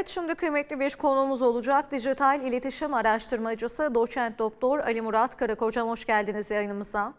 Evet şimdi kıymetli bir konuğumuz olacak. Dijital iletişim araştırmacısı doçent doktor Ali Murat Karak. Hocam hoş geldiniz yayınımıza.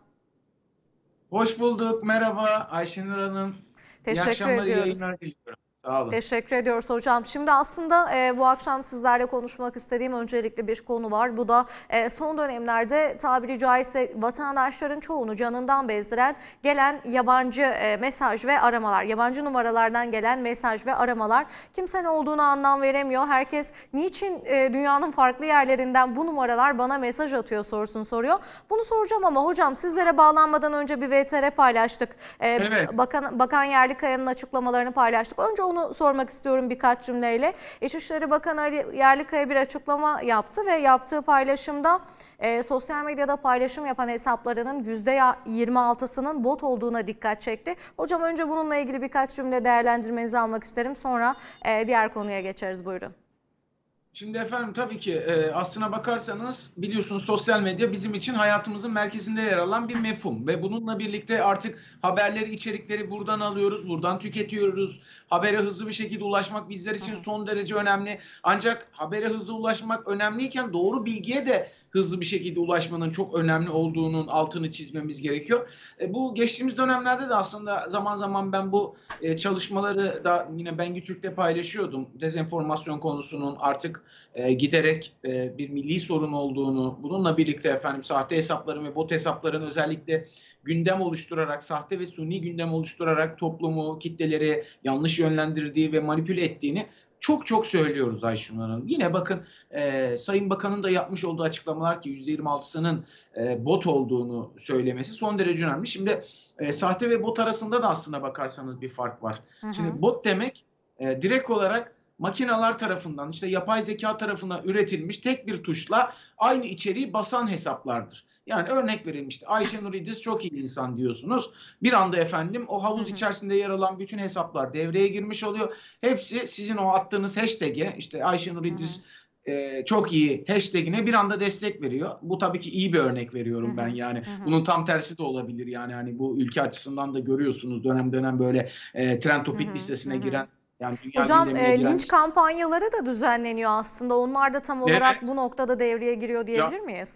Hoş bulduk. Merhaba Ayşenur Hanım. İyi Teşekkür akşamlar, iyi ediyoruz. yayınlar diliyorum. Sağ olun. Teşekkür ediyoruz hocam. Şimdi aslında e, bu akşam sizlerle konuşmak istediğim öncelikli bir konu var. Bu da e, son dönemlerde tabiri caizse vatandaşların çoğunu canından bezdiren gelen yabancı e, mesaj ve aramalar. Yabancı numaralardan gelen mesaj ve aramalar. Kimse ne olduğunu anlam veremiyor. Herkes niçin e, dünyanın farklı yerlerinden bu numaralar bana mesaj atıyor sorusunu soruyor. Bunu soracağım ama hocam sizlere bağlanmadan önce bir VTR paylaştık. E, Evet. Bakan, Bakan Yerlikaya'nın açıklamalarını paylaştık. Önce onu sormak istiyorum birkaç cümleyle. İçişleri Bakanı Ali Yerlikaya bir açıklama yaptı ve yaptığı paylaşımda e, sosyal medyada paylaşım yapan hesaplarının %26'sının bot olduğuna dikkat çekti. Hocam önce bununla ilgili birkaç cümle değerlendirmenizi almak isterim. Sonra e, diğer konuya geçeriz. Buyurun. Şimdi efendim tabii ki e, aslına bakarsanız biliyorsunuz sosyal medya bizim için hayatımızın merkezinde yer alan bir mefhum ve bununla birlikte artık haberleri, içerikleri buradan alıyoruz, buradan tüketiyoruz. Habere hızlı bir şekilde ulaşmak bizler için son derece önemli. Ancak habere hızlı ulaşmak önemliyken doğru bilgiye de hızlı bir şekilde ulaşmanın çok önemli olduğunun altını çizmemiz gerekiyor. E, bu geçtiğimiz dönemlerde de aslında zaman zaman ben bu e, çalışmaları da yine Bengü Türk'te paylaşıyordum. Dezenformasyon konusunun artık e, giderek e, bir milli sorun olduğunu, bununla birlikte efendim sahte hesapların ve bot hesapların özellikle gündem oluşturarak, sahte ve suni gündem oluşturarak toplumu, kitleleri yanlış yönlendirdiği ve manipüle ettiğini çok çok söylüyoruz Ayşun Hanım. Yine bakın e, Sayın Bakan'ın da yapmış olduğu açıklamalar ki %26'sının e, bot olduğunu söylemesi son derece önemli. Şimdi e, sahte ve bot arasında da aslına bakarsanız bir fark var. Hı hı. Şimdi bot demek e, direkt olarak makineler tarafından işte yapay zeka tarafından üretilmiş tek bir tuşla aynı içeriği basan hesaplardır. Yani örnek verilmişti. Ayşenur İdiz çok iyi insan diyorsunuz. Bir anda efendim o havuz içerisinde yer alan bütün hesaplar devreye girmiş oluyor. Hepsi sizin o attığınız hashtag'e işte Ayşenur İdiz e, çok iyi hashtag'ine bir anda destek veriyor. Bu tabii ki iyi bir örnek veriyorum ben yani. Bunun tam tersi de olabilir yani hani bu ülke açısından da görüyorsunuz dönem dönem böyle e, trend topik listesine giren yani dünya Hocam e, giren linç kampanyaları da düzenleniyor aslında. Onlar da tam olarak Evet. bu noktada devreye giriyor diyebilir miyiz?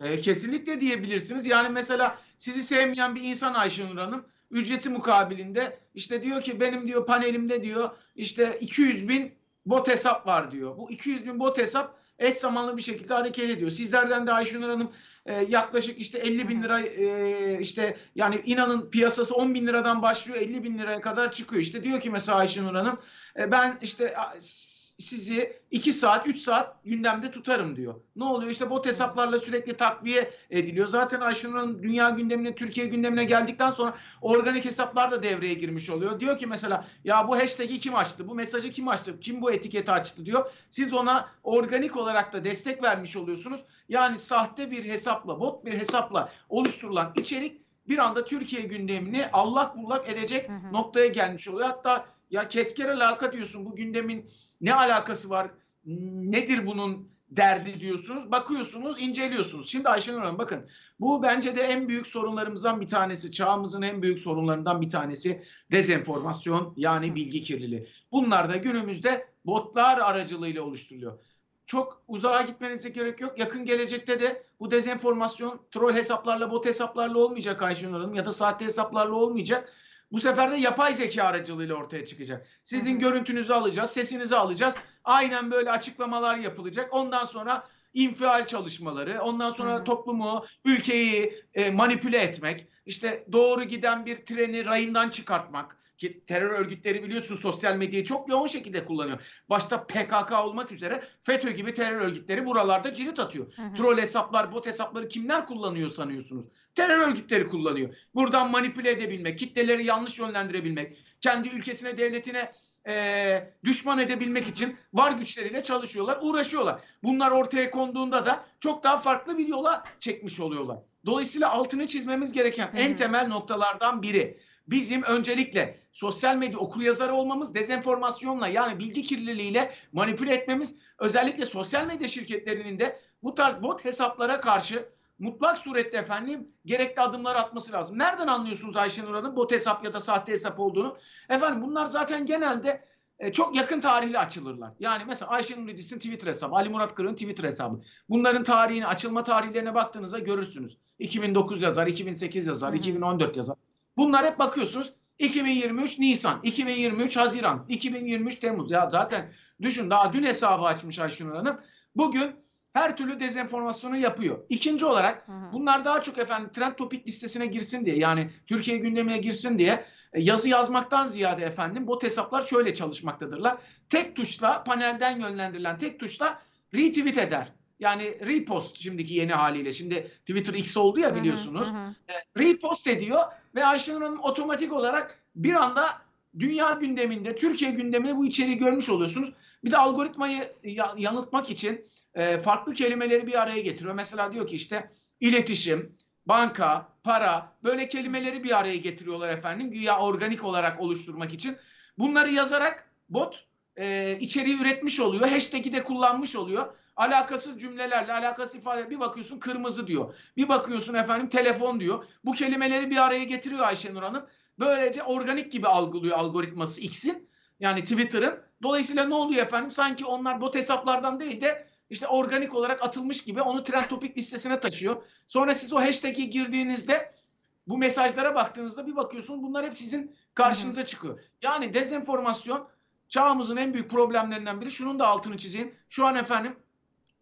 E, kesinlikle diyebilirsiniz. Yani mesela sizi sevmeyen bir insan Ayşenur Hanım ücreti mukabilinde işte diyor ki benim diyor panelimde diyor işte 200 bin bot hesap var diyor. Bu 200 bin bot hesap eş zamanlı bir şekilde hareket ediyor. Sizlerden de Ayşenur Hanım e, yaklaşık işte 50 bin lira e, işte yani inanın piyasası 10 bin liradan başlıyor 50 bin liraya kadar çıkıyor. İşte diyor ki mesela Ayşenur Hanım e, ben işte a, sizi 2 saat 3 saat gündemde tutarım diyor. Ne oluyor? İşte bot hesaplarla sürekli takviye ediliyor. Zaten Ayşenur Hanım dünya gündemine, Türkiye gündemine geldikten sonra organik hesaplar da devreye girmiş oluyor. Diyor ki mesela ya bu hashtag'i kim açtı? Bu mesajı kim açtı? Kim bu etiketi açtı diyor. Siz ona organik olarak da destek vermiş oluyorsunuz. Yani sahte bir hesapla, bot bir hesapla oluşturulan içerik bir anda Türkiye gündemini allak bullak edecek Hı hı. noktaya gelmiş oluyor. Hatta ya kesker alaka diyorsun bu gündemin ne alakası var? Nedir bunun derdi diyorsunuz. Bakıyorsunuz, inceliyorsunuz. Şimdi Ayşenur Hanım bakın bu bence de en büyük sorunlarımızdan bir tanesi. Çağımızın en büyük sorunlarından bir tanesi dezenformasyon yani bilgi kirliliği. Bunlar da günümüzde botlar aracılığıyla oluşturuluyor. Çok uzağa gitmenize gerek yok. Yakın gelecekte de bu dezenformasyon troll hesaplarla, bot hesaplarla olmayacak Ayşenur Hanım ya da sahte hesaplarla olmayacak. Bu sefer de yapay zeka aracılığıyla ortaya çıkacak. Sizin Hı hı. görüntünüzü alacağız, sesinizi alacağız. Aynen böyle açıklamalar yapılacak. Ondan sonra infial çalışmaları, ondan sonra Hı hı. toplumu, ülkeyi e, manipüle etmek, işte doğru giden bir treni rayından çıkartmak ki terör örgütleri biliyorsunuz sosyal medyayı çok yoğun şekilde kullanıyor. Başta PKK olmak üzere FETÖ gibi terör örgütleri buralarda cirit atıyor. Hı hı. Troll hesaplar, bot hesapları kimler kullanıyor sanıyorsunuz? Terör örgütleri kullanıyor. Buradan manipüle edebilmek, kitleleri yanlış yönlendirebilmek, kendi ülkesine, devletine eee, düşman edebilmek için var güçleriyle çalışıyorlar, uğraşıyorlar. Bunlar ortaya konduğunda da çok daha farklı bir yola çekmiş oluyorlar. Dolayısıyla altını çizmemiz gereken Hı en temel noktalardan biri bizim öncelikle sosyal medya okuryazarı olmamız, dezenformasyonla yani bilgi kirliliğiyle manipüle etmemiz, özellikle sosyal medya şirketlerinin de bu tarz bot hesaplara karşı mutlak surette efendim gerekli adımlar atması lazım. Nereden anlıyorsunuz Ayşenur Hanım bot hesap ya da sahte hesap olduğunu? Efendim bunlar zaten genelde e, çok yakın tarihli açılırlar. Yani mesela Ayşenur İdris'in Twitter hesabı, Ali Murat Kırık'ın Twitter hesabı. Bunların tarihini, açılma tarihlerine baktığınızda görürsünüz. 2009 yazar, 2008 yazar, Hı hı. 2014 yazar. Bunlar hep bakıyorsunuz 2023 Nisan, 2023 Haziran, 2023 Temmuz. Ya zaten düşün daha dün hesabı açmış Ayşenur Hanım. Bugün her türlü dezenformasyonu yapıyor. İkinci olarak Hı hı. bunlar daha çok efendim trend topik listesine girsin diye yani Türkiye gündemine girsin diye e, yazı yazmaktan ziyade efendim bot hesaplar şöyle çalışmaktadırlar. Tek tuşla panelden yönlendirilen tek tuşla retweet eder. Yani repost şimdiki yeni haliyle. Şimdi Twitter X oldu ya biliyorsunuz. Hı hı. E, repost ediyor ve Ayşenur Hanım otomatik olarak bir anda dünya gündeminde, Türkiye gündeminde bu içeriği görmüş oluyorsunuz. Bir de algoritmayı ya- yanıltmak için e, farklı kelimeleri bir araya getiriyor. Mesela diyor ki işte iletişim, banka, para böyle kelimeleri bir araya getiriyorlar efendim. Güya organik olarak oluşturmak için. Bunları yazarak bot e, içeriği üretmiş oluyor. Hashtag'i de kullanmış oluyor. Alakasız cümlelerle, alakasız ifade bir bakıyorsun kırmızı diyor. Bir bakıyorsun efendim telefon diyor. Bu kelimeleri bir araya getiriyor Ayşenur Hanım. Böylece organik gibi algılıyor algoritması X'in. Yani Twitter'ın. Dolayısıyla ne oluyor efendim? Sanki onlar bot hesaplardan değil de işte organik olarak atılmış gibi onu trend topik listesine taşıyor. Sonra siz o hashtag'i girdiğinizde bu mesajlara baktığınızda bir bakıyorsunuz bunlar hep sizin karşınıza çıkıyor. Yani dezenformasyon çağımızın en büyük problemlerinden biri. Şunun da altını çizeyim. Şu an efendim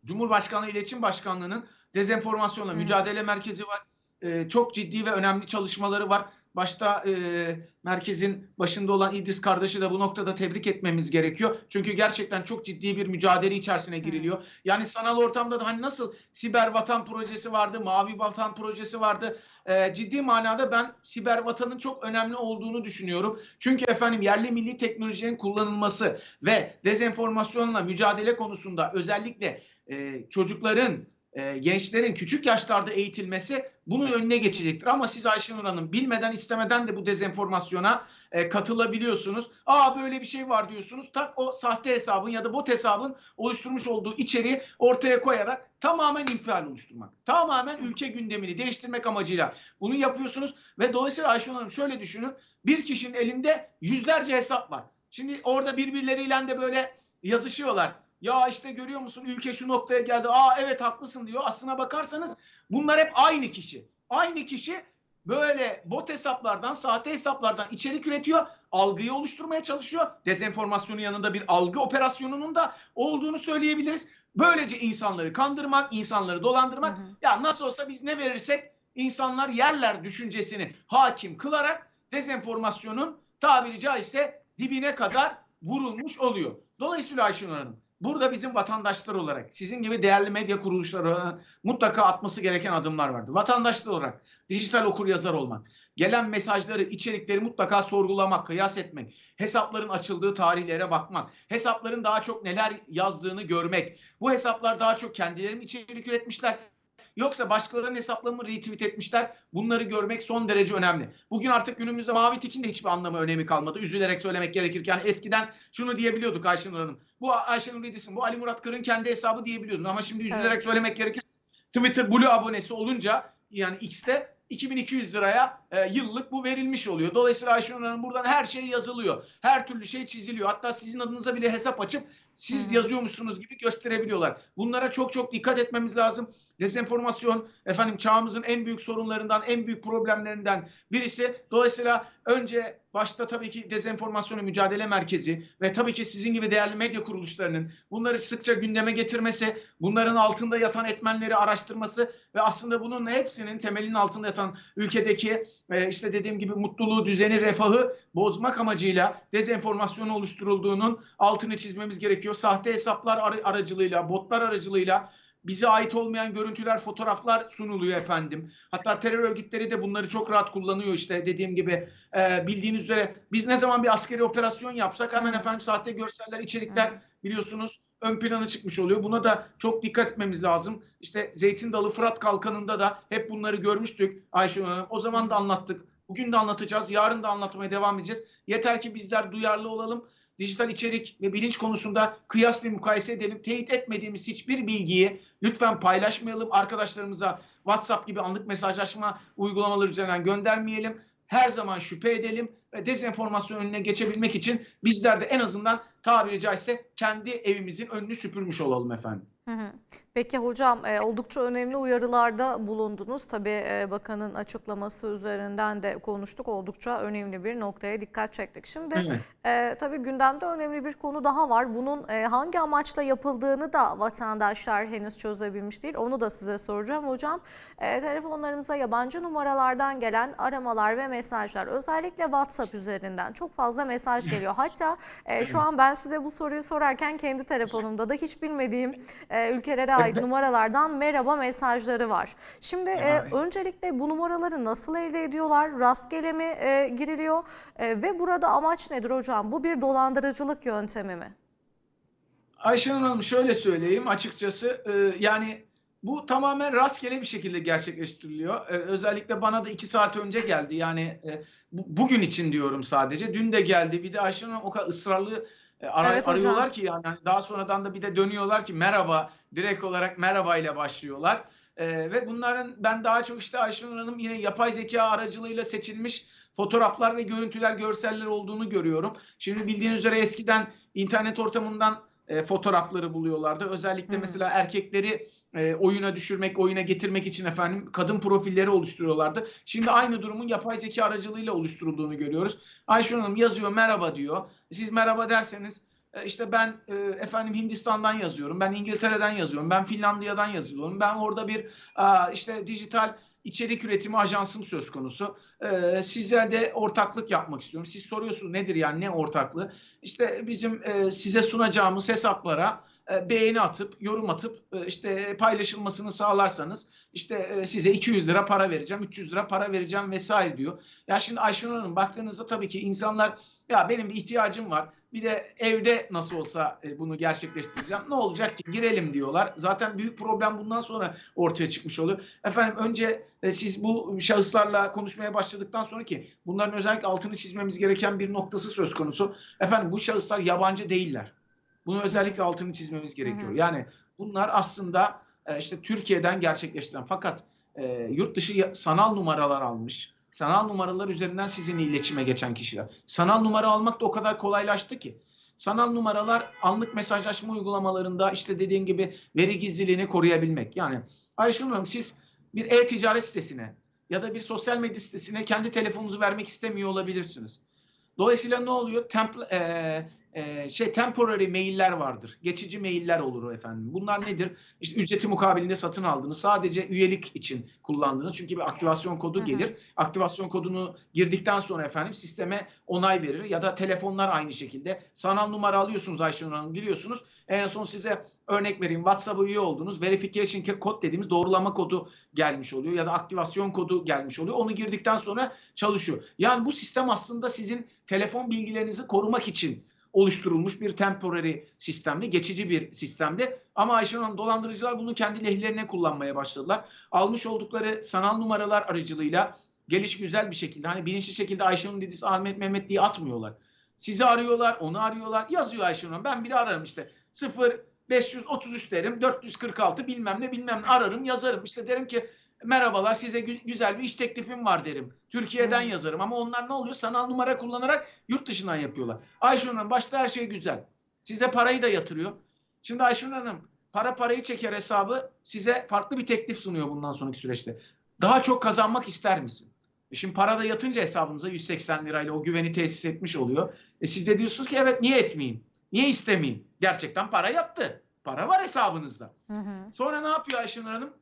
Cumhurbaşkanlığı İletişim Başkanlığı'nın dezenformasyonla Hı. mücadele merkezi var. Ee, çok ciddi ve önemli çalışmaları var. Başta e, merkezin başında olan İdris kardeşi de bu noktada tebrik etmemiz gerekiyor. Çünkü gerçekten çok ciddi bir mücadele içerisine giriliyor. Yani sanal ortamda da hani nasıl siber vatan projesi vardı, mavi vatan projesi vardı. Ee, ciddi manada ben siber vatanın çok önemli olduğunu düşünüyorum. Çünkü efendim yerli milli teknolojinin kullanılması ve dezenformasyonla mücadele konusunda özellikle e, çocukların, e, gençlerin küçük yaşlarda eğitilmesi bunun önüne geçecektir. Ama siz Ayşenur Hanım bilmeden istemeden de bu dezenformasyona e, katılabiliyorsunuz. Aa böyle bir şey var diyorsunuz. Tak o sahte hesabın ya da bot hesabın oluşturmuş olduğu içeriği ortaya koyarak tamamen infial oluşturmak. Tamamen ülke gündemini değiştirmek amacıyla bunu yapıyorsunuz ve dolayısıyla Ayşenur Hanım şöyle düşünün. Bir kişinin elinde yüzlerce hesap var. Şimdi orada birbirleriyle de böyle yazışıyorlar. Ya işte görüyor musun ülke şu noktaya geldi. Aa evet haklısın diyor. Aslına bakarsanız bunlar hep aynı kişi. Aynı kişi böyle bot hesaplardan, sahte hesaplardan içerik üretiyor. Algıyı oluşturmaya çalışıyor. Dezenformasyonun yanında bir algı operasyonunun da olduğunu söyleyebiliriz. Böylece insanları kandırmak, insanları dolandırmak. Hı hı. Ya nasıl olsa biz ne verirsek insanlar yerler düşüncesini hakim kılarak dezenformasyonun tabiri caizse dibine kadar vurulmuş oluyor. Dolayısıyla Ayşenur Hanım burada bizim vatandaşlar olarak sizin gibi değerli medya kuruluşları mutlaka atması gereken adımlar vardı. Vatandaşlar olarak dijital okur yazar olmak, gelen mesajları, içerikleri mutlaka sorgulamak, kıyas etmek, hesapların açıldığı tarihlere bakmak, hesapların daha çok neler yazdığını görmek, bu hesaplar daha çok kendileri içerik üretmişler, Yoksa başkalarının hesaplarını retweet etmişler? Bunları görmek son derece önemli. Bugün artık günümüzde mavi tikin de hiçbir anlamı önemi kalmadı. Üzülerek söylemek gerekirken eskiden şunu diyebiliyorduk Ayşenur Hanım. Bu Ayşenur Edis'in, bu Ali Murat Kır'ın kendi hesabı diyebiliyordun. Ama şimdi üzülerek Evet. söylemek gerekirse Twitter Blue abonesi olunca yani X'te 2200 liraya e, yıllık bu verilmiş oluyor. Dolayısıyla Ayşenur Hanım buradan her şey yazılıyor. Her türlü şey çiziliyor. Hatta sizin adınıza bile hesap açıp siz Hı. yazıyormuşsunuz gibi gösterebiliyorlar. Bunlara çok çok dikkat etmemiz lazım. Dezenformasyon efendim çağımızın en büyük sorunlarından, en büyük problemlerinden birisi. Dolayısıyla önce başta tabii ki dezenformasyonu mücadele merkezi ve tabii ki sizin gibi değerli medya kuruluşlarının bunları sıkça gündeme getirmesi, bunların altında yatan etmenleri araştırması ve aslında bunun hepsinin temelinin altında yatan ülkedeki e, işte dediğim gibi mutluluğu, düzeni, refahı bozmak amacıyla dezenformasyon oluşturulduğunun altını çizmemiz gerekiyor. Sahte hesaplar ar- aracılığıyla, botlar aracılığıyla bize ait olmayan görüntüler, fotoğraflar sunuluyor efendim. Hatta terör örgütleri de bunları çok rahat kullanıyor işte dediğim gibi. Ee, bildiğiniz üzere biz ne zaman bir askeri operasyon yapsak hemen efendim sahte görseller, içerikler biliyorsunuz ön plana çıkmış oluyor. Buna da çok dikkat etmemiz lazım. İşte Zeytin Dalı Fırat Kalkanı'nda da hep bunları görmüştük Ayşenur Hanım. O zaman da anlattık. Bugün de anlatacağız. Yarın da anlatmaya devam edeceğiz. Yeter ki bizler duyarlı olalım. Dijital içerik ve bilinç konusunda kıyas ve mukayese edelim. Teyit etmediğimiz hiçbir bilgiyi lütfen paylaşmayalım. Arkadaşlarımıza WhatsApp gibi anlık mesajlaşma uygulamaları üzerinden göndermeyelim. Her zaman şüphe edelim. e, dezenformasyon önüne geçebilmek için bizler de en azından tabiri caizse kendi evimizin önünü süpürmüş olalım efendim. Hı hı. Peki hocam e, oldukça önemli uyarılarda bulundunuz. Tabii e, bakanın açıklaması üzerinden de konuştuk. Oldukça önemli bir noktaya dikkat çektik. Şimdi Evet. e, tabii gündemde önemli bir konu daha var. Bunun e, hangi amaçla yapıldığını da vatandaşlar henüz çözebilmiş değil. Onu da size soracağım hocam. E, telefonlarımıza yabancı numaralardan gelen aramalar ve mesajlar özellikle WhatsApp üzerinden çok fazla mesaj geliyor. Hatta e, şu an ben size bu soruyu sorarken kendi telefonumda da hiç bilmediğim e, ülkelere ait numaralardan merhaba mesajları var. Şimdi e, öncelikle bu numaraları nasıl elde ediyorlar? Rastgele mi e, giriliyor? E, ve burada amaç nedir hocam? Bu bir dolandırıcılık yöntemi mi? Ayşenur Hanım şöyle söyleyeyim açıkçası e, yani bu tamamen rastgele bir şekilde gerçekleştiriliyor. E, özellikle bana da iki saat önce geldi yani e, bu- bugün için diyorum sadece. Dün de geldi bir de Ayşenur Hanım o kadar ısrarlı e, ara- Evet hocam. arıyorlar ki yani hani daha sonradan da bir de dönüyorlar ki merhaba direkt olarak merhaba ile başlıyorlar. E, ve bunların ben daha çok işte Ayşenur Hanım yine yapay zeka aracılığıyla seçilmiş fotoğraflar ve görüntüler, görseller olduğunu görüyorum. Şimdi bildiğiniz üzere eskiden internet ortamından e, fotoğrafları buluyorlardı. Özellikle Hı. mesela erkekleri e, oyuna düşürmek, oyuna getirmek için efendim kadın profilleri oluşturuyorlardı. Şimdi aynı durumun yapay zeka aracılığıyla oluşturulduğunu görüyoruz. Ayşe Hanım yazıyor merhaba diyor. Siz merhaba derseniz e, işte ben e, efendim Hindistan'dan yazıyorum, ben İngiltere'den yazıyorum, ben Finlandiya'dan yazıyorum. Ben orada bir işte dijital içerik üretimi ajansım söz konusu. Ee, size de ortaklık yapmak istiyorum. Siz soruyorsunuz nedir yani ne ortaklığı? İşte bizim e, size sunacağımız hesaplara beğeni atıp, yorum atıp e, işte paylaşılmasını sağlarsanız işte e, size 200 lira para vereceğim, 300 lira para vereceğim vesaire diyor. Ya şimdi Ayşenur Hanım baktığınızda tabii ki insanlar ya benim bir ihtiyacım var. Bir de evde nasıl olsa e, bunu gerçekleştireceğim. Ne olacak ki girelim diyorlar. Zaten büyük problem bundan sonra ortaya çıkmış oluyor. Efendim önce e, siz bu şahıslarla konuşmaya başladıktan sonra ki bunların özellikle altını çizmemiz gereken bir noktası söz konusu. Efendim bu şahıslar yabancı değiller. Bunu özellikle altını çizmemiz gerekiyor. Hı hı. Yani bunlar aslında e, işte Türkiye'den gerçekleştiren fakat e, yurt dışı sanal numaralar almış. Sanal numaralar üzerinden sizinle iletişime geçen kişiler. Sanal numara almak da o kadar kolaylaştı ki. Sanal numaralar anlık mesajlaşma uygulamalarında işte dediğim gibi veri gizliliğini koruyabilmek. Yani Ayşe Hanım siz bir e-ticaret sitesine ya da bir sosyal medya sitesine kendi telefonunuzu vermek istemiyor olabilirsiniz. Dolayısıyla ne oluyor? Templ- e, e, şey temporary mailler vardır. Geçici mailler olur efendim. Bunlar nedir? İşte ücreti mukabilinde satın aldınız. Sadece üyelik için kullandınız. Çünkü bir aktivasyon kodu Hı hı. gelir. Aktivasyon kodunu girdikten sonra efendim sisteme onay verir ya da telefonlar aynı şekilde. Sanal numara alıyorsunuz Ayşenur Hanım giriyorsunuz. En son size örnek vereyim WhatsApp'a üye oldunuz. Verification kod dediğimiz doğrulama kodu gelmiş oluyor ya da aktivasyon kodu gelmiş oluyor. Onu girdikten sonra çalışıyor. Yani bu sistem aslında sizin telefon bilgilerinizi korumak için oluşturulmuş bir temporary sistemdi, geçici bir sistemdi. Ama Ayşe Hanım dolandırıcılar bunu kendi lehlerine kullanmaya başladılar. Almış oldukları sanal numaralar aracılığıyla geliş güzel bir şekilde hani bilinçli şekilde Ayşe Hanım dedisi Ahmet Mehmet diye atmıyorlar. Sizi arıyorlar, onu arıyorlar. Yazıyor Ayşe Hanım. Ben biri ararım işte. 0 533 derim, 446 bilmem ne bilmem ne ararım, yazarım. İşte derim ki merhabalar size gü- güzel bir iş teklifim var derim. Türkiye'den Hmm. yazarım ama onlar ne oluyor? Sanal numara kullanarak yurt dışından yapıyorlar. Ayşe Hanım başta her şey güzel. Size parayı da yatırıyor. Şimdi Ayşe Hanım para parayı çeker hesabı size farklı bir teklif sunuyor bundan sonraki süreçte. Daha çok kazanmak ister misin? E Şimdi para da yatınca hesabınıza 180 lirayla o güveni tesis etmiş oluyor. E siz de diyorsunuz ki evet niye etmeyeyim? Niye istemeyeyim? Gerçekten para yattı. Para var hesabınızda. Hı hı. Sonra ne yapıyor Ayşenur Hanım?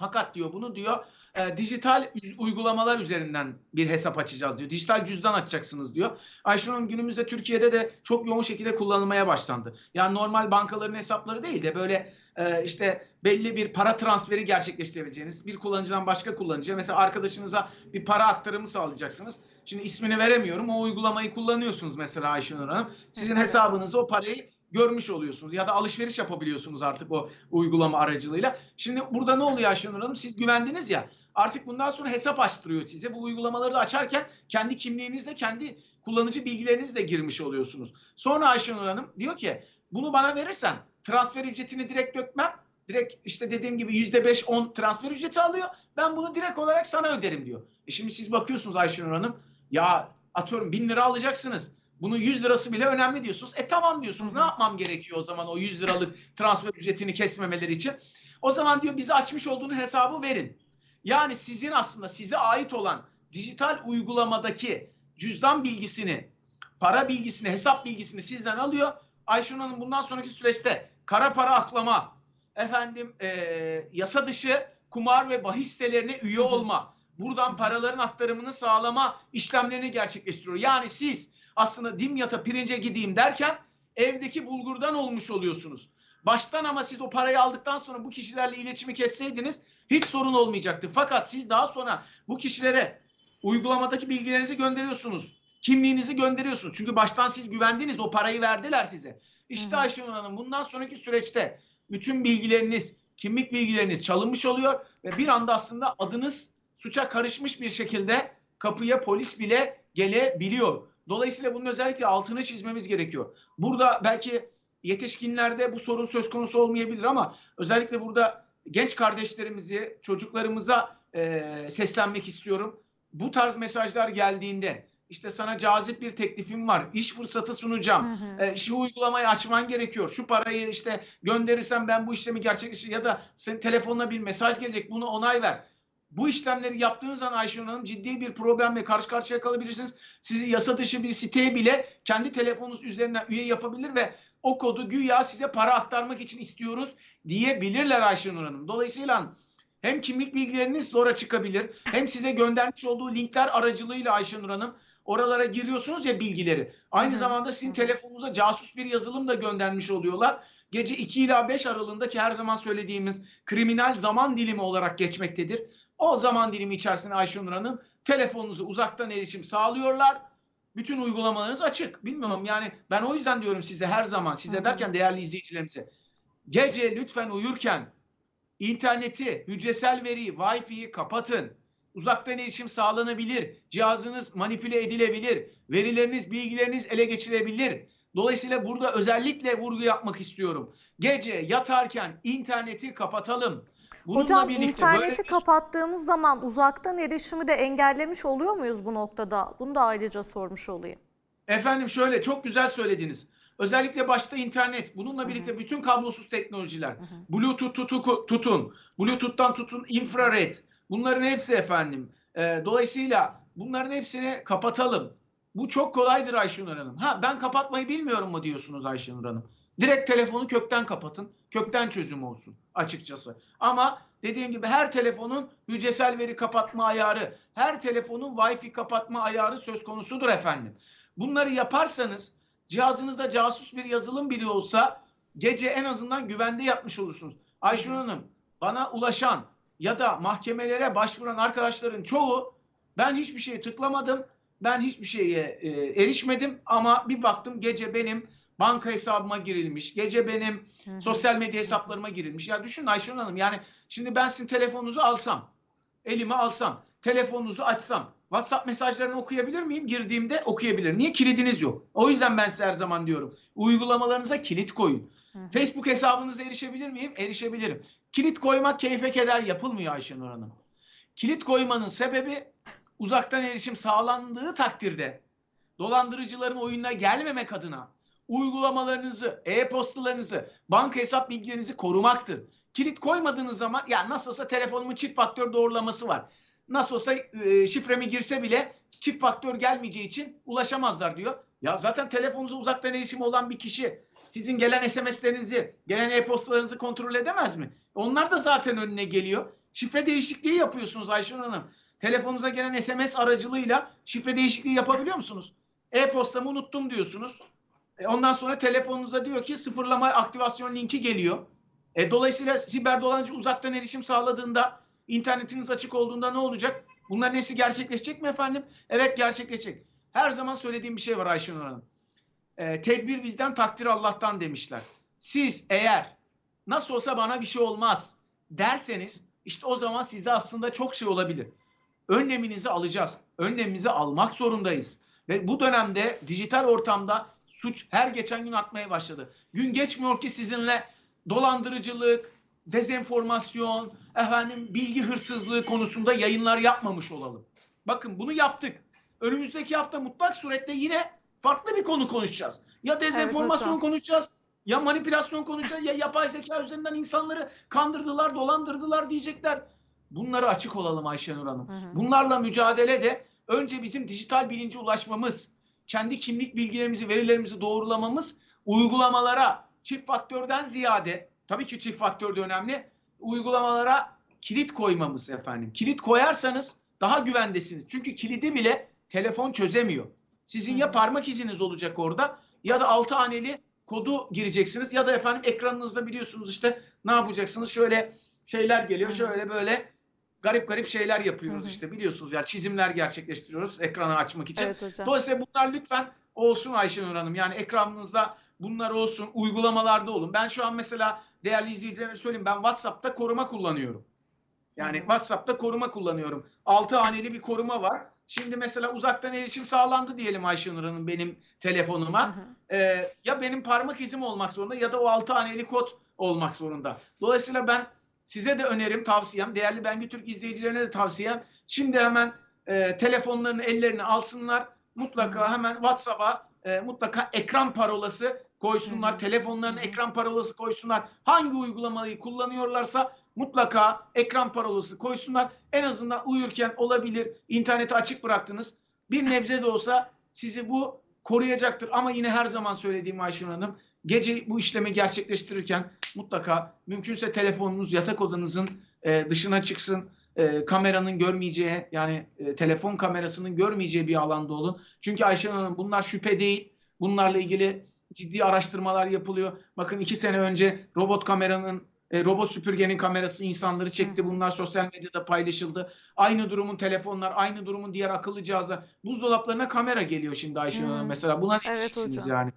Fakat diyor bunu diyor e, dijital uygulamalar üzerinden bir hesap açacağız diyor. Dijital cüzdan açacaksınız diyor. Ayşenur Hanım günümüzde Türkiye'de de çok yoğun şekilde kullanılmaya başlandı. Yani normal bankaların hesapları değil de böyle e, işte belli bir para transferi gerçekleştirebileceğiniz bir kullanıcıdan başka kullanıcıya mesela arkadaşınıza bir para aktarımı sağlayacaksınız. Şimdi ismini veremiyorum. O uygulamayı kullanıyorsunuz mesela Ayşenur Hanım. Sizin hesabınıza o parayı görmüş oluyorsunuz ya da alışveriş yapabiliyorsunuz artık o uygulama aracılığıyla. Şimdi burada ne oluyor Ayşenur Hanım? Siz güvendiniz ya artık bundan sonra hesap açtırıyor size. Bu uygulamaları da açarken kendi kimliğinizle, kendi kullanıcı bilgilerinizle girmiş oluyorsunuz. Sonra Ayşenur Hanım diyor ki bunu bana verirsen transfer ücretini direkt dökmem. Direkt işte dediğim gibi %5-10 transfer ücreti alıyor. Ben bunu direkt olarak sana öderim diyor. E şimdi siz bakıyorsunuz Ayşenur Hanım ya atıyorum 1000 lira alacaksınız. Bunun 100 lirası bile önemli diyorsunuz. E tamam diyorsunuz. Ne yapmam gerekiyor o zaman o 100 liralık transfer ücretini kesmemeleri için? O zaman diyor bize açmış olduğunuz hesabı verin. Yani sizin aslında size ait olan dijital uygulamadaki cüzdan bilgisini, para bilgisini, hesap bilgisini sizden alıyor. Ayşun Hanım bundan sonraki süreçte kara para aklama, efendim eee, yasa dışı kumar ve bahis sitelerine üye olma, buradan paraların aktarımını sağlama işlemlerini gerçekleştiriyor. Yani siz aslında dimyata pirince gideyim derken evdeki bulgurdan olmuş oluyorsunuz. Baştan ama siz o parayı aldıktan sonra bu kişilerle iletişimi kesseydiniz hiç sorun olmayacaktı. Fakat siz daha sonra bu kişilere uygulamadaki bilgilerinizi gönderiyorsunuz. Kimliğinizi gönderiyorsunuz. Çünkü baştan siz güvendiniz. O parayı verdiler size. İşte. Ayşenur Hanım bundan sonraki süreçte bütün bilgileriniz, kimlik bilgileriniz çalınmış oluyor ve bir anda aslında adınız suça karışmış bir şekilde kapıya polis bile gelebiliyor. Dolayısıyla bunun özellikle altını çizmemiz gerekiyor. Burada belki yetişkinlerde bu sorun söz konusu olmayabilir ama özellikle burada genç kardeşlerimizi, çocuklarımıza eee, seslenmek istiyorum. Bu tarz mesajlar geldiğinde işte sana cazip bir teklifim var, iş fırsatı sunacağım, Hı hı. e, şu uygulamayı açman gerekiyor. Şu parayı işte gönderirsen ben bu işlemi gerçekleştir ya da senin telefonuna bir mesaj gelecek. Bunu onay ver. Bu işlemleri yaptığınız an Ayşe Hanım ciddi bir problemle karşı karşıya kalabilirsiniz. Sizi yasa dışı bir siteye bile kendi telefonunuz üzerinden üye yapabilir ve o kodu güya size para aktarmak için istiyoruz diyebilirler Ayşenur Hanım. Dolayısıyla hem kimlik bilgileriniz zora çıkabilir hem size göndermiş olduğu linkler aracılığıyla Ayşenur Hanım oralara giriyorsunuz ya bilgileri. Aynı Hı hı. zamanda sizin telefonunuza casus bir yazılım da göndermiş oluyorlar. Gece 2 ila 5 aralığındaki her zaman söylediğimiz kriminal zaman dilimi olarak geçmektedir. O zaman dilimi içerisinde Ayşenur Hanım telefonunuzu uzaktan erişim sağlıyorlar. Bütün uygulamalarınız açık. Bilmiyorum yani ben o yüzden diyorum size her zaman size Hı hı. derken değerli izleyicilerimize. Gece lütfen uyurken interneti, hücresel veriyi, Wi-Fi'yi kapatın. Uzaktan erişim sağlanabilir. Cihazınız manipüle edilebilir. Verileriniz, bilgileriniz ele geçirebilir. Dolayısıyla burada özellikle vurgu yapmak istiyorum. Gece yatarken interneti kapatalım. Bununla Hocam birlikte interneti böyle kapattığımız zaman uzaktan erişimi de engellemiş oluyor muyuz bu noktada? Bunu da ayrıca sormuş olayım. Efendim şöyle çok güzel söylediniz. Özellikle başta internet, bununla Hı hı. birlikte bütün kablosuz teknolojiler, Hı hı. Bluetooth tutu- tutun, Bluetooth'tan tutun, infrared. Bunların hepsi efendim. Ee, dolayısıyla bunların hepsini kapatalım. Bu çok kolaydır Ayşenur Hanım. Ha ben kapatmayı bilmiyorum mu diyorsunuz Ayşenur Hanım. Direkt telefonu kökten kapatın. Kökten çözüm olsun açıkçası. Ama dediğim gibi her telefonun hücresel veri kapatma ayarı, her telefonun Wi-Fi kapatma ayarı söz konusudur efendim. Bunları yaparsanız cihazınızda casus bir yazılım bile olsa gece en azından güvende yapmış olursunuz. Ayşun Hanım bana ulaşan ya da mahkemelere başvuran arkadaşların çoğu ben hiçbir şeye tıklamadım. Ben hiçbir şeye e, erişmedim ama bir baktım gece benim banka hesabıma girilmiş. Gece benim sosyal medya hesaplarıma girilmiş. Ya düşünün Ayşun Hanım yani şimdi ben sizin telefonunuzu alsam, elime alsam, telefonunuzu açsam, WhatsApp mesajlarını okuyabilir miyim? Girdiğimde okuyabilirim. Niye? Kilidiniz yok. O yüzden ben size her zaman diyorum. Uygulamalarınıza kilit koyun. Facebook hesabınıza erişebilir miyim? Erişebilirim. Kilit koymak keyfe keder yapılmıyor Ayşenur Hanım. Kilit koymanın sebebi uzaktan erişim sağlandığı takdirde dolandırıcıların oyununa gelmemek adına uygulamalarınızı, e-postalarınızı, banka hesap bilgilerinizi korumaktır. Kilit koymadığınız zaman ya nasıl olsa telefonumun çift faktör doğrulaması var. Nasıl olsa e, şifremi girse bile çift faktör gelmeyeceği için ulaşamazlar diyor. Ya zaten telefonunuza uzaktan erişimi olan bir kişi sizin gelen SMS'lerinizi, gelen e-postalarınızı kontrol edemez mi? Onlar da zaten önüne geliyor. Şifre değişikliği yapıyorsunuz Ayşun Hanım. Telefonunuza gelen SMS aracılığıyla şifre değişikliği yapabiliyor musunuz? E-postamı unuttum diyorsunuz. E, ondan sonra telefonunuza diyor ki sıfırlama aktivasyon linki geliyor. E, dolayısıyla siber dolancı uzaktan erişim sağladığında, internetiniz açık olduğunda ne olacak? Bunların hepsi gerçekleşecek mi efendim? Evet gerçekleşecek. Her zaman söylediğim bir şey var Ayşenur Hanım. E, tedbir bizden, takdir Allah'tan demişler. Siz eğer nasıl olsa bana bir şey olmaz derseniz işte o zaman size aslında çok şey olabilir. Önleminizi alacağız. Önlemimizi almak zorundayız. Ve bu dönemde dijital ortamda suç her geçen gün artmaya başladı. Gün geçmiyor ki sizinle dolandırıcılık, dezenformasyon, efendim bilgi hırsızlığı konusunda yayınlar yapmamış olalım. Bakın bunu yaptık. önümüzdeki hafta mutlak surette yine farklı bir konu konuşacağız. Ya dezenformasyon hocam. konuşacağız, ya manipülasyon konuşacağız, ya yapay zeka üzerinden insanları kandırdılar, dolandırdılar diyecekler. Bunlara açık olalım Ayşenur Hanım. Hı hı. Bunlarla mücadele de önce bizim dijital bilince ulaşmamız, kendi kimlik bilgilerimizi, verilerimizi doğrulamamız, uygulamalara çift faktörden ziyade, tabii ki çift faktör de önemli, uygulamalara kilit koymamız efendim. Kilit koyarsanız daha güvendesiniz. Çünkü kilidi bile telefon çözemiyor. Sizin ya parmak iziniz olacak orada ya da 6 haneli kodu gireceksiniz ya da efendim ekranınızda biliyorsunuz işte ne yapacaksınız? Şöyle şeyler geliyor. Şöyle böyle garip garip şeyler yapıyoruz Hı hı. işte biliyorsunuz yani çizimler gerçekleştiriyoruz ekranı açmak için. Evet hocam. Dolayısıyla bunlar lütfen olsun Ayşenur Hanım. Yani ekranınızda bunlar olsun, uygulamalarda olun. Ben şu an mesela değerli izleyicilerime söyleyeyim ben WhatsApp'ta koruma kullanıyorum. Yani Hı hı. WhatsApp'ta koruma kullanıyorum. 6 haneli bir koruma var. Şimdi mesela uzaktan erişim sağlandı diyelim Ayşenur Hanım benim telefonuma. Hı hı. Ee, ya benim parmak izim olmak zorunda ya da o 6 haneli kod olmak zorunda. Dolayısıyla ben size de önerim, tavsiyem, değerli Ben Türk izleyicilerine de tavsiyem. Şimdi hemen e, telefonlarını ellerine alsınlar. Mutlaka hemen WhatsApp'a e, mutlaka ekran parolası koysunlar. Telefonlarına ekran parolası koysunlar. Hangi uygulamayı kullanıyorlarsa mutlaka ekran parolası koysunlar. En azından uyurken olabilir. İnterneti açık bıraktınız. Bir nebze de olsa sizi bu koruyacaktır. Ama yine her zaman söylediğim Ayşun Hanım gece bu işlemi gerçekleştirirken mutlaka mümkünse telefonunuz yatak odanızın e, dışına çıksın. E, kameranın görmeyeceği yani e, telefon kamerasının görmeyeceği bir alanda olun. Çünkü Ayşen Hanım bunlar şüphe değil. Bunlarla ilgili ciddi araştırmalar yapılıyor. Bakın iki sene önce robot kameranın e, robot süpürgenin kamerası insanları çekti. Bunlar sosyal medyada paylaşıldı. Aynı durumun telefonlar, aynı durumun diğer akıllı cihazlar. Buzdolaplarına kamera geliyor şimdi hı. Hanım mesela. Buna ne Evet diyeceksiniz yani?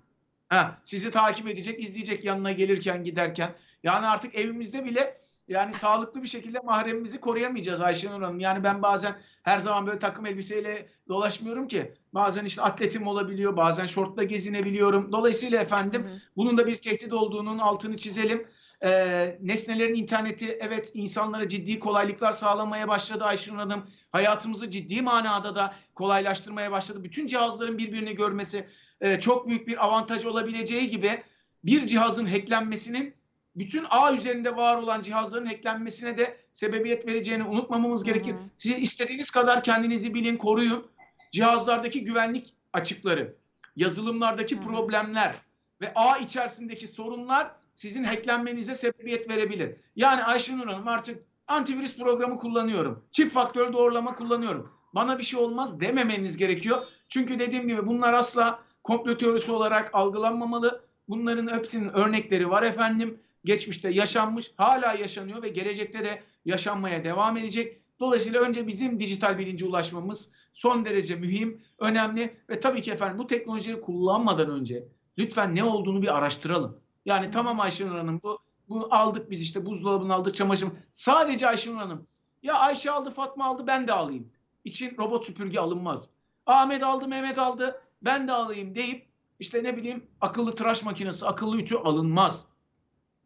Ha, sizi takip edecek, izleyecek yanına gelirken, giderken. Yani artık evimizde bile yani sağlıklı bir şekilde mahremimizi koruyamayacağız Ayşenur Hanım. Yani ben bazen her zaman böyle takım elbiseyle dolaşmıyorum ki. Bazen işte atletim olabiliyor, bazen şortla gezinebiliyorum. Dolayısıyla efendim Hı hı. bunun da bir tehdit olduğunun altını çizelim. Ee, nesnelerin interneti evet insanlara ciddi kolaylıklar sağlamaya başladı Ayşenur Hanım. Hayatımızı ciddi manada da kolaylaştırmaya başladı. Bütün cihazların birbirini görmesi e, çok büyük bir avantaj olabileceği gibi bir cihazın hacklenmesinin bütün ağ üzerinde var olan cihazların hacklenmesine de sebebiyet vereceğini unutmamamız gerekir. Hı hı. Siz istediğiniz kadar kendinizi bilin, koruyun. Cihazlardaki güvenlik açıkları, yazılımlardaki Hı hı. problemler ve ağ içerisindeki sorunlar sizin hacklenmenize sebebiyet verebilir. Yani Ayşenur Hanım artık antivirüs programı kullanıyorum. Çift faktör doğrulama kullanıyorum. Bana bir şey olmaz dememeniz gerekiyor. Çünkü dediğim gibi bunlar asla komplo teorisi olarak algılanmamalı. Bunların hepsinin örnekleri var efendim. Geçmişte yaşanmış, hala yaşanıyor ve gelecekte de yaşanmaya devam edecek. Dolayısıyla önce bizim dijital bilince ulaşmamız son derece mühim, önemli ve tabii ki efendim bu teknolojileri kullanmadan önce lütfen ne olduğunu bir araştıralım. Yani tamam Ayşenur Hanım bu bunu aldık biz işte buzdolabını aldık çamaşır. Sadece Ayşenur Hanım. Ya Ayşe aldı Fatma aldı ben de alayım. İçin robot süpürge alınmaz. Ahmet aldı Mehmet aldı ben de alayım deyip işte ne bileyim akıllı tıraş makinesi, akıllı ütü alınmaz.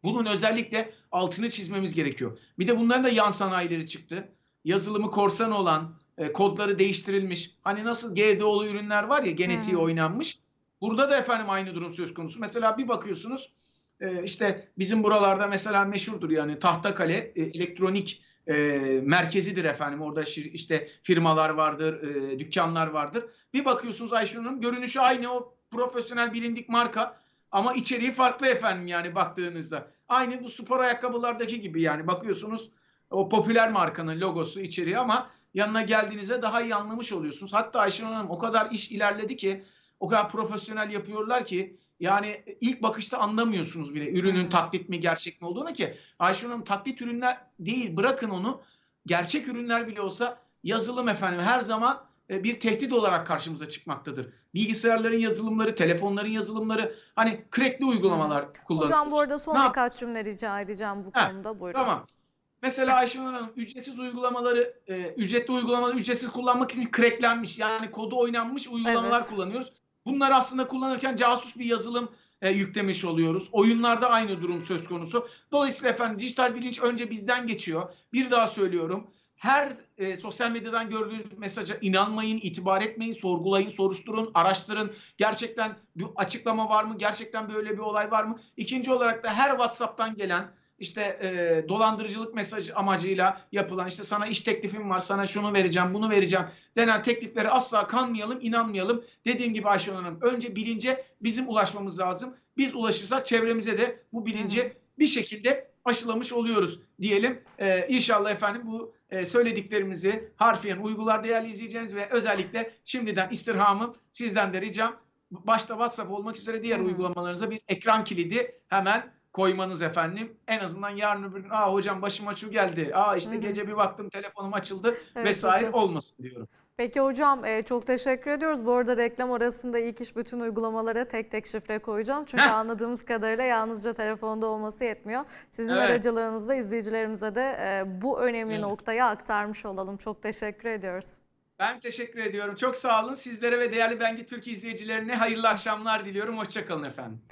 Bunun özellikle altını çizmemiz gerekiyor. Bir de bunların da yan sanayileri çıktı. Yazılımı korsan olan, e, kodları değiştirilmiş. Hani nasıl GDO'lu ürünler var ya genetiği hı. oynanmış. Burada da efendim aynı durum söz konusu. Mesela bir bakıyorsunuz e, işte bizim buralarda mesela meşhurdur yani Tahtakale e, elektronik e, merkezidir efendim. Orada şir, işte firmalar vardır, e, dükkanlar vardır. Bir bakıyorsunuz Ayşe Hanım görünüşü aynı o profesyonel bilindik marka ama içeriği farklı efendim yani baktığınızda. Aynı bu spor ayakkabılardaki gibi yani bakıyorsunuz o popüler markanın logosu içeriği ama yanına geldiğinizde daha iyi anlamış oluyorsunuz. Hatta Ayşe Hanım o kadar iş ilerledi ki o kadar profesyonel yapıyorlar ki yani ilk bakışta anlamıyorsunuz bile ürünün taklit mi gerçek mi olduğunu ki Ayşe Hanım taklit ürünler değil bırakın onu gerçek ürünler bile olsa yazılım efendim her zaman e, bir tehdit olarak karşımıza çıkmaktadır. Bilgisayarların yazılımları, telefonların yazılımları hani crackli uygulamalar kullanıyoruz. Hocam bu arada son Ne birkaç cümle rica edeceğim bu Heh, konuda. Buyurun. Tamam. Mesela Ayşenur Hanım ücretsiz uygulamaları, e, ücretli uygulamaları ücretsiz kullanmak için cracklenmiş yani kodu oynanmış uygulamalar Evet. kullanıyoruz. Bunlar aslında kullanırken casus bir yazılım e, yüklemiş oluyoruz. Oyunlarda aynı durum söz konusu. Dolayısıyla efendim dijital bilinç önce bizden geçiyor. Bir daha söylüyorum. her e, sosyal medyadan gördüğünüz mesaja inanmayın, itibar etmeyin, sorgulayın, soruşturun, araştırın. Gerçekten bir açıklama var mı? Gerçekten böyle bir olay var mı? İkinci olarak da her WhatsApp'tan gelen işte e, dolandırıcılık mesajı amacıyla yapılan işte sana iş teklifim var, sana şunu vereceğim, bunu vereceğim denen tekliflere asla kanmayalım, inanmayalım. Dediğim gibi Ayşe Hanım önce bilince bizim ulaşmamız lazım. Biz ulaşırsak çevremize de bu bilinci bir şekilde aşılamış oluyoruz diyelim. Ee, inşallah efendim bu e, söylediklerimizi harfiyen uygular değerli izleyeceğiniz ve özellikle şimdiden istirhamım sizden de ricam başta WhatsApp olmak üzere diğer uygulamalarınıza bir ekran kilidi hemen koymanız efendim. En azından yarın öbür gün aa hocam başıma şu geldi. Aa işte Hı hı. gece bir baktım telefonum açıldı Evet vesaire hocam. olmasın diyorum. Peki hocam e, çok teşekkür ediyoruz. Bu arada reklam arasında ilk iş bütün uygulamalara tek tek şifre koyacağım. Çünkü Heh. anladığımız kadarıyla yalnızca telefonda olması yetmiyor. Sizin Evet. aracılığınızla izleyicilerimize de e, bu önemli Evet. noktayı aktarmış olalım. Çok teşekkür ediyoruz. Ben teşekkür ediyorum. Çok sağ olun. Sizlere ve değerli Bengi Türk izleyicilerine hayırlı akşamlar diliyorum. Hoşçakalın efendim.